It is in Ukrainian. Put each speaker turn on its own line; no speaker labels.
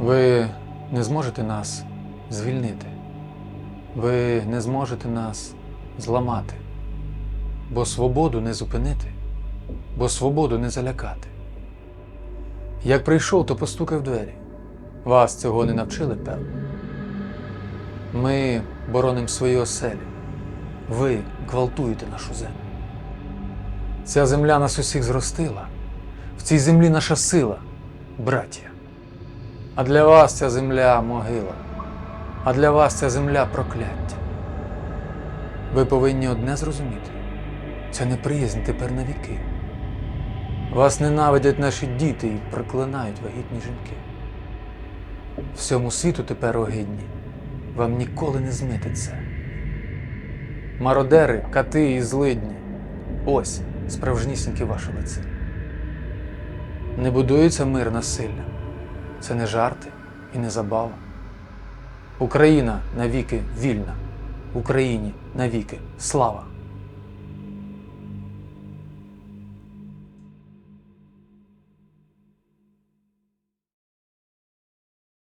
Ви не зможете нас звільнити. Ви не зможете нас зламати. Бо свободу не зупинити, бо свободу не залякати. Як прийшов, то постукав двері. Вас цього не навчили, певно. Ми боронимо свої оселі. Ви гвалтуєте нашу землю. Ця земля нас усіх зростила. В цій землі наша сила, браття. А для вас ця земля могила, а для вас ця земля прокляття. Ви повинні одне зрозуміти: це неприязнь тепер на віки. Вас ненавидять наші діти і проклинають вагітні жінки. Всьому світу тепер огидні, вам ніколи не змити це. Мародери, кати і злидні. Ось справжнісіньке ваше лице. Не будується мир насиллям. Це не жарти і не забава. Україна навіки вільна. Україні навіки слава.